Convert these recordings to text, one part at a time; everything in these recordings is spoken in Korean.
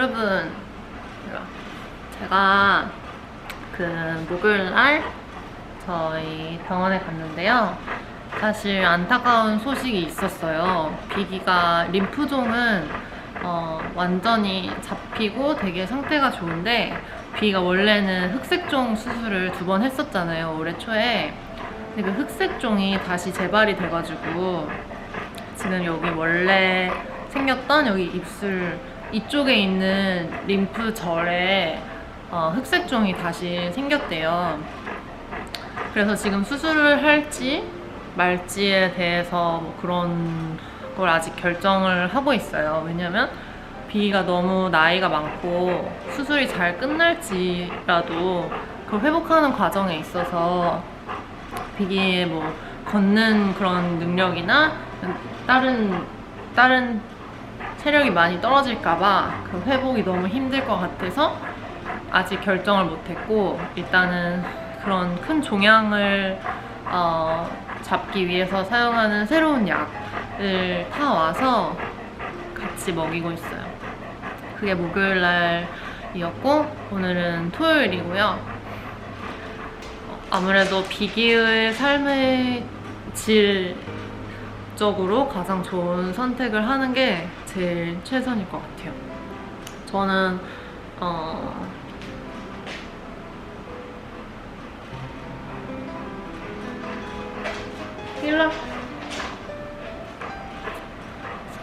여러분, 제가 그 목요일 날 저희 병원에 갔는데요. 사실 안타까운 소식이 있었어요. 비기가 림프종은 어, 완전히 잡히고 되게 상태가 좋은데 비기가 원래는 흑색종 수술을 두 번 했었잖아요. 올해 초에. 근데 그 흑색종이 다시 재발이 돼가지고 지금 여기 원래 생겼던 여기 입술 이쪽에 있는 림프절에 어, 흑색종이 다시 생겼대요. 그래서 지금 수술을 할지 말지에 대해서 뭐 그런 걸 아직 결정을 하고 있어요. 왜냐면 비가 너무 나이가 많고 수술이 잘 끝날지라도 그걸 회복하는 과정에 있어서 비기의 뭐 걷는 그런 능력이나 다른 다른 체력이 많이 떨어질까봐 그 회복이 너무 힘들 것 같아서 아직 결정을 못했고 일단은 그런 큰 종양을 어, 잡기 위해서 사용하는 새로운 약을 타와서 같이 먹이고 있어요. 그게 목요일 날이었고 오늘은 토요일이고요. 어, 아무래도 비기의 삶의 질 적으로 가장 좋은 선택을 하는 게 제일 최선일 것 같아요. 저는 어, 일로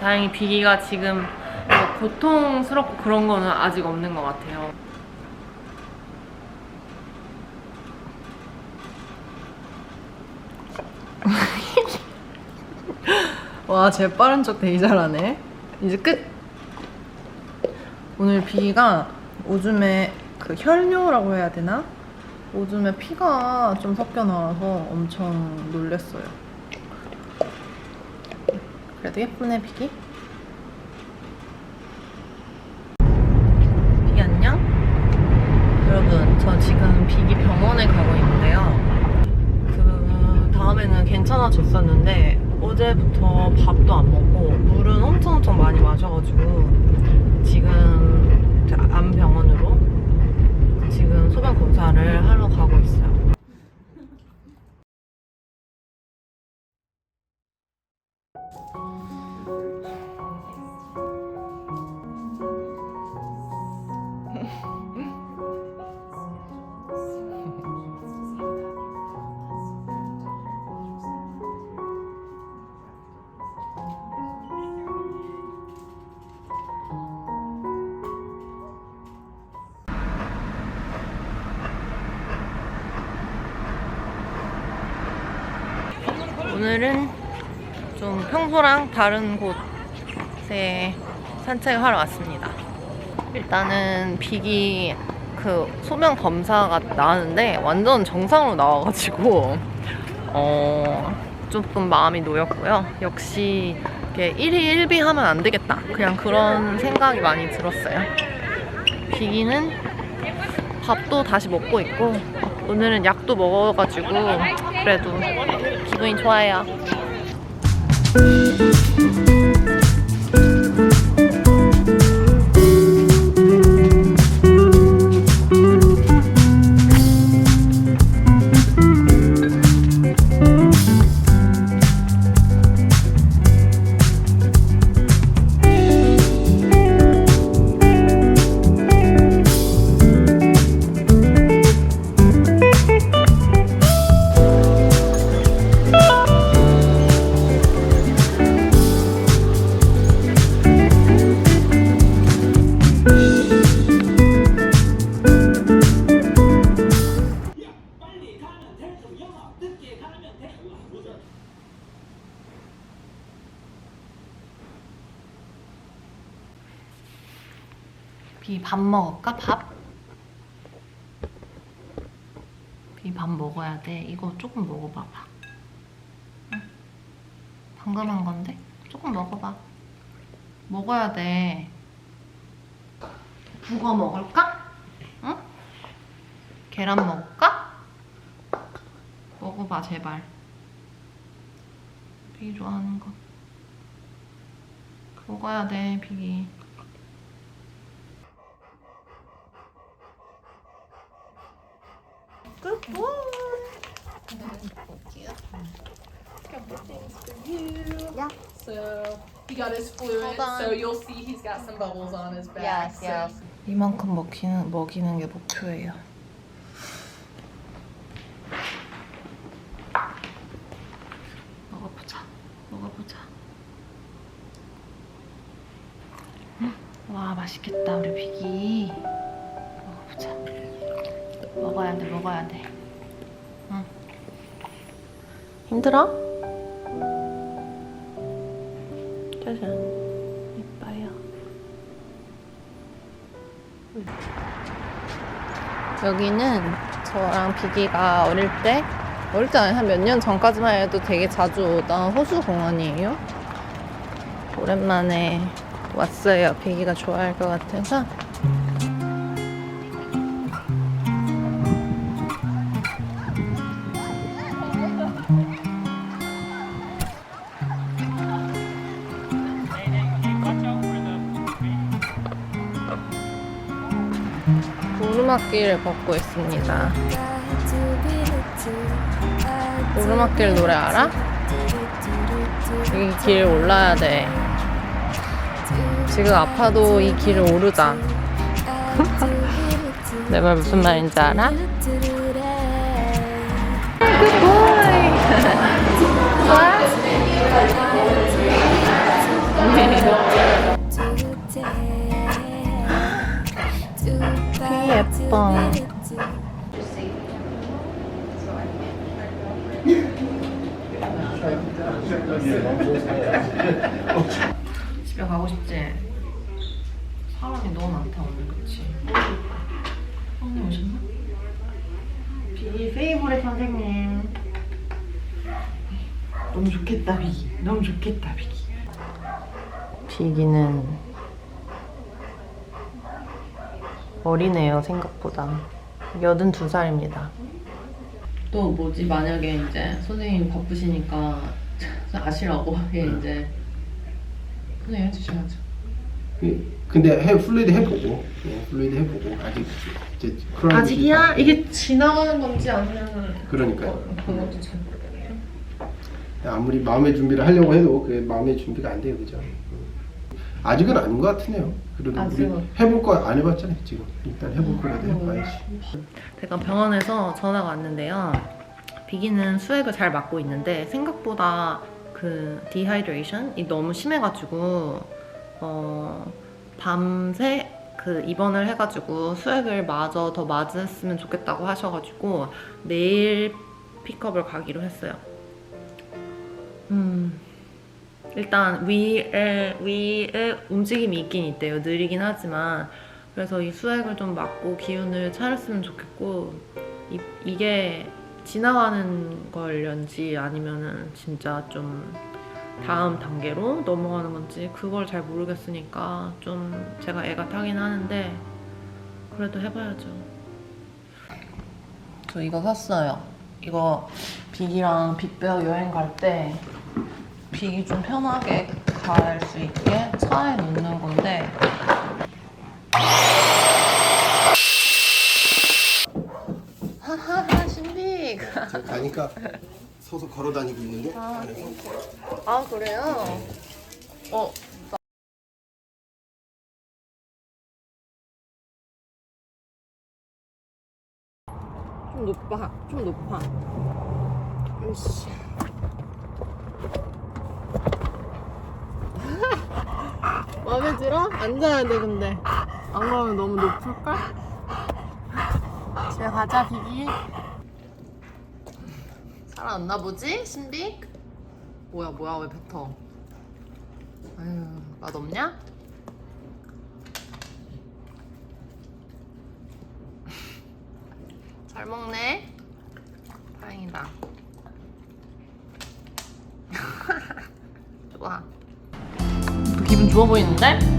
다행히 비기가 지금 뭐 고통스럽고 그런 거는 아직 없는 것 같아요. 와, 쟤 빠른 척 되게 잘하네. 이제 끝. 오늘 비가 오줌에 그 혈뇨라고 해야 되나? 오줌에 피가 좀 섞여 나와서 엄청 놀랬어요. 그래도 예쁘네. 비기 오늘은 좀 평소랑 다른 곳에 산책하러 왔습니다. 일단은 비기 그 소변 검사가 나왔는데 완전 정상으로 나와가지고 어 조금 마음이 놓였고요. 역시 이게 1위 1비 하면 안 되겠다. 그냥 그런 생각이 많이 들었어요. 비기는 밥도 다시 먹고 있고 오늘은 약도 먹어가지고 그래도 기분이 좋아요. 밥 먹을까? 밥? 비밥 먹어야 돼. 이거 조금 먹어봐봐. 응? 방금 한 건데? 조금 먹어봐. 먹어야 돼. 북어 먹을까? 응? 계란 먹을까? 먹어봐, 제발. 비기 좋아하는 거. 먹어야 돼, 비기. Good boy. Yeah. So he got his fluid, so you'll see he's got some bubbles on his back. Yes, so- yes. 이만큼 먹히는, 먹이는 게 목표예요. 먹어보자. 먹어보자. 음, 와, 맛있겠다, 우리 비기. 먹어야 돼, 먹어야 돼. 응. 힘들어? 짜잔. 이뻐요. 여기는 저랑 비기가 어릴 때 어릴 때 아니 한몇 년 전까지만 해도 되게 자주 오던 호수 공원이에요. 오랜만에 왔어요. 비기가 좋아할 것 같아서. 오르막길을 걷고 있습니다. 오르막길 노래 알아? 이 길 올라야 돼. 지금 아파도 이 길을 오르자. 내 말 무슨 말인지 알아? 예뻐. 집에 가고 싶지? 사람이 너무 많다 오늘 그치? 선생님 오셨나? 비기 페이보릿 선생님 너무 좋겠다 비기 너무 좋겠다 비기 비기는 어리네요 생각보다 82살입니다 또 뭐지 만약에 이제 선생님 바쁘시니까 아시라고 얘 이제 선생님 해주셔야죠 그- 근데 해 플루이드 해보고 예, 플루이드 해보고 아직 이제 그런 아직이야? 이게 지나가는 건지 아니면 그러니까요. 그것도 잘 모르겠어요 아무리 마음의 준비를 하려고 해도 그 마음의 준비가 안 돼요, 그죠? 아직은 아닌 것 같으네요. 그래도 우리 아직은. 해볼 거 안 해봤잖아요, 지금. 일단 해볼 거라도 해봐야지. 제가 병원에서 전화가 왔는데요. 비기는 수액을 잘 맞고 있는데 생각보다 그 디하이드레이션이 너무 심해가지고 어 밤새 그 입원을 해가지고 수액을 마저 더 맞았으면 좋겠다고 하셔가지고 내일 픽업을 가기로 했어요. 음 일단 위에 위에 움직임이 있긴 있대요. 느리긴 하지만 그래서 이 수액을 좀 맞고 기운을 차렸으면 좋겠고 이, 이게 지나가는 걸련지 아니면은 진짜 좀 다음 단계로 넘어가는 건지 그걸 잘 모르겠으니까 좀 제가 애가 타긴 하는데 그래도 해봐야죠. 저 이거 샀어요. 이거 빅이랑 빅베어 여행 갈 때 빅이 좀 편하게 갈 수 있게 차에 놓는 건데 하하하 신빅 제가 가니까 서서 걸어 다니고 있는데. 아, 안에서. 아 그래요? 어 좀 높아 좀 높아 으쌰 들어? 앉아야 돼 근데 안 그러면 너무 높을걸? 집에 가자 비기 살아났나 보지? 신빅? 뭐야 뭐야 왜 뱉어 아유 맛없냐? 잘 먹네 다행이다 좋아 기분 좋아 보이는데?